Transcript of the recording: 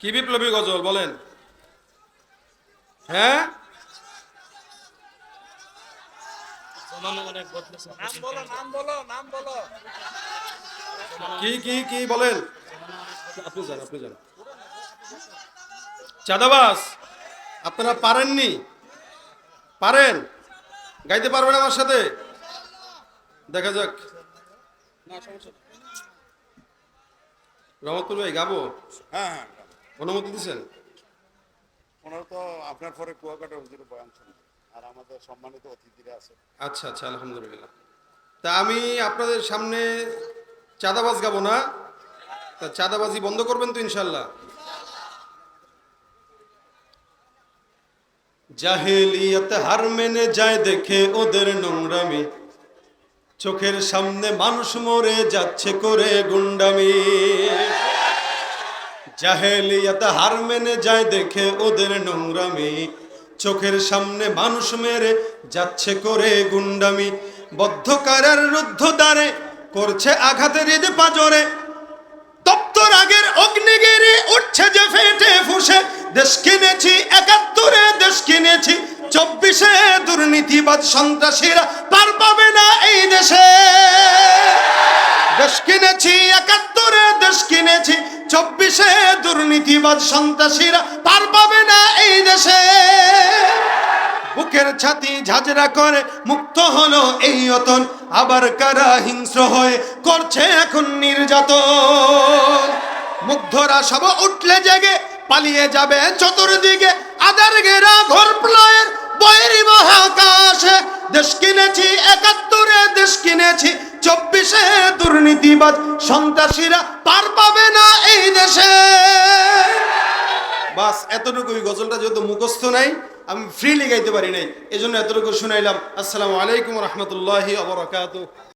কি বিপ্লবী গজল বলেন। হ্যাঁ? জমানো অনেক বদলেছে নাম বলো নাম বলো নাম বলো কি কি কি বলেন। আপনি যান আপনি যান। চাঁদাবাস আপনারা পারেননি? পারেন। গাইতে পারবেন আমার সাথে? দেখা যাক। রহমতুল ভাই গাবো? হ্যাঁ হ্যাঁ। অনুমতি দিচ্ছেন ওনারা তো আপনার পরে কুয়াকাটা হুজুরে বয়ান শুনবে আর আমাদের সম্মানিত অতিথিরা আছে। আচ্ছা আচ্ছা আলহামদুলিল্লাহ। তা আমি আপনাদের সামনে চাঁদাবাজ গাবো না? তা চাঁদাবাজি বন্ধ করবেন তো ইনশাল্লাহ জাহেলিয়াত হার মেনে যায় দেখে ওদের নোংরামি। চোখের সামনে মানুষ মরে যাচ্ছে করে গুন্ডামি। জাহেলিয়াত হার মেনে যায় দেখে ওদের নোংরামি। চোখের সামনে মানুষ মেরে যাচ্ছে করে গুন্ডামি। বদ্ধকারের রুদ্ধ দ্বারে করছে আঘাতের ঈদ পাজরে। তপ্ত রাগের অগ্নিগিরি উঠছে যে ফেটে ফুসে। দেশ কিনেছি, একাত্তরে দেশ কিনেছি, চব্বিশে দুর্নীতিবাদ সন্ত্রাসীরা পার পাবে না এই দেশে। দেশ কিনেছি, একাত্তরে দেশ কিনেছি চব্বিশে দুর্নীতিবাদ সন্ত্রাসীরা পার পাবে না এই দেশে। বুকের ছাতি ঝাঁঝরা করে মুক্ত হলো এই অতন। আবার কারা হিংস্র হয়ে করছে এখন নির্যাতন। মুগ্ধরা সব উঠলে জেগে, পালিয়ে যাবে চতুর্দিকে। আদার ঘেরা ঘোর প্লয়ের বৈরি মহাকাশে। দেশ কিনেছি একাত্তরে কিনেছি চব্বিশে দুর্নীতিবাদ সন্ত্রাসীরা পার পাবে না এই দেশে। বাস এতটুকুই গজলটা যেহেতু মুখস্থ নাই, আমি ফ্রিলি গাইতে পারি নাই এই জন্য এতটুকু শুনাইলাম। আসসালামু আলাইকুম রহমতুল্লাহি আবরকাত